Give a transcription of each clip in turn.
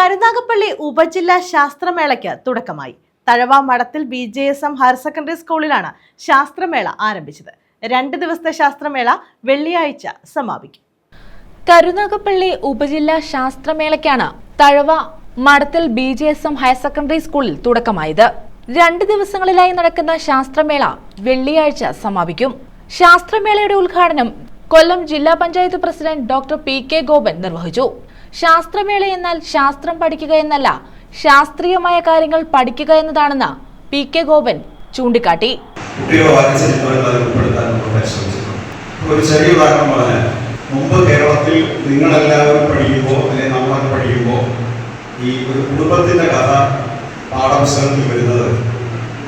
കരുനാഗപ്പള്ളി ഉപജില്ലാ ശാസ്ത്രമേളയ്ക്ക് തുടക്കമായി. Thazhava Madathil B J S M higher secondary സ്കൂളിലാണ് ശാസ്ത്രമേള ആരംഭിച്ചത്. രണ്ട് ദിവസത്തെ ശാസ്ത്രമേള വെള്ളിയാഴ്ച സമാപിക്കും. കരുനാഗപ്പള്ളി ഉപജില്ലാ ശാസ്ത്രമേളയ്ക്കാണ് Thazhava Madathil B J S M higher secondary സ്കൂളിൽ തുടക്കമായത്. രണ്ട് ദിവസങ്ങളിലായി നടക്കുന്ന ശാസ്ത്രമേള വെള്ളിയാഴ്ച സമാപിക്കും. ശാസ്ത്രമേളയുടെ ഉദ്ഘാടനം കൊല്ലം ജില്ലാ panchayat president doctor P K Gopan നിർവഹിച്ചു. ശാസ്ത്രമേള എന്നാൽ ശാസ്ത്രം പഠിക്കുക എന്നല്ല ശാസ്ത്രീയമായ കാര്യങ്ങൾ പഠിക്കുക എന്നതാണെന്ന് പി കെ ഗോപൻ ചൂണ്ടിക്കാട്ടി. ഒരു ചെറിയ ഉദാഹരണം പറഞ്ഞാൽ മുമ്പ് കേരളത്തിൽ നിങ്ങളെല്ലാവരും പഠിക്കുമ്പോൾ അല്ലെങ്കിൽ നമ്മളൊക്കെ പഠിക്കുമ്പോൾ ഈ ഒരു കുടുംബത്തിന്റെ കഥ പാഠപുസ്തകത്തിൽ വരുന്നത്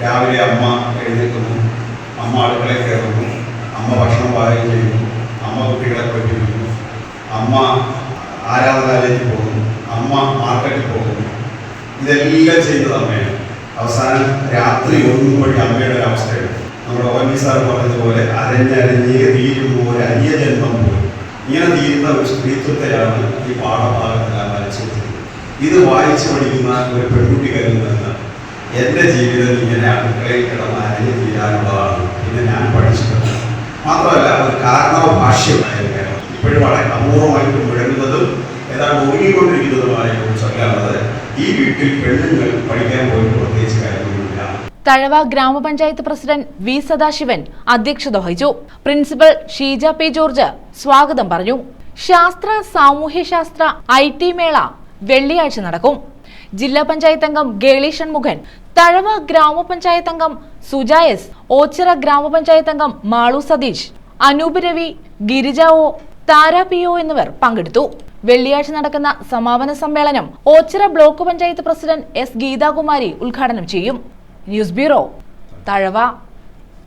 രാവിലെ അമ്മ എഴുന്നേൽക്കുന്നു അമ്മ അടുക്കളയിൽ കയറുന്നു അമ്മ ഭക്ഷണം പാചകം ചെയ്യുന്നു അമ്മ കുട്ടികളെ പഠിപ്പിക്കുന്നു അമ്മ ആരാധനാലയത്തിൽ പോകുന്നു അമ്മ മാർക്കറ്റിൽ പോകുന്നു. ഇതെല്ലാം ചെയ്യുന്നത് അമ്മയാണ്. അവസാനം രാത്രി ഒന്നും വഴി അമ്മയുടെ ഒരു അവസ്ഥയുണ്ട് നമ്മുടെ ഓ എൻ സാർ പറഞ്ഞതുപോലെ അരഞ്ഞരഞ്ഞ് തീരുന്ന ഒരു അന്യ ജന്മം പോലും. ഇങ്ങനെ തീരുന്ന ഒരു സ്ത്രീത്വത്തെയാണ് ഈ പാഠഭാഗത്തെല്ലാം വരച്ചിരിക്കുന്നത്. ഇത് വായിച്ചു പഠിക്കുന്ന ഒരു പെൺകുട്ടി കരുതുന്ന എന്റെ ജീവിതം ഇങ്ങനെ അടുക്കളയിൽ കിടന്ന് അരഞ്ഞ് തീരാനുള്ളതാണ് പിന്നെ ഞാൻ പഠിച്ചിട്ടുണ്ട്. മാത്രമല്ല ഒരു കാരണവ ഭാഷ്യമായിരുന്നു കേരളം ഇപ്പോഴും വളരെ അപൂർവമായിട്ട് ഈ വീട്ടിൽ പെണ്ണുങ്ങൾ പഠിക്കാൻ പോലും പ്രത്യേകിച്ച് കാര്യമൊന്നുമില്ല. തഴവ ഗ്രാമപഞ്ചായത്ത് പ്രസിഡന്റ് വി സദാശിവൻ അധ്യക്ഷത വഹിച്ചു. പ്രിൻസിപ്പൽ ഷീജ പി ജോർജ് സ്വാഗതം പറഞ്ഞു. ശാസ്ത്ര സാമൂഹ്യശാസ്ത്ര ഐ ടി മേള വെള്ളിയാഴ്ച നടക്കും. ജില്ലാ പഞ്ചായത്ത് അംഗം ഗേളി ഷൺമുഖൻ തഴവ ഗ്രാമപഞ്ചായത്ത് അംഗം സുജായസ് ഓച്ചിറ ഗ്രാമപഞ്ചായത്ത് അംഗം Malu Satheesh Anoop Ravi Girija O Thara P O എന്നിവർ പങ്കെടുത്തു. വെള്ളിയാഴ്ച നടക്കുന്ന സമാപന സമ്മേളനം Oachira block panchayat president S Geethakumari ഉദ്ഘാടനം ചെയ്യും. News bureau Thazhava.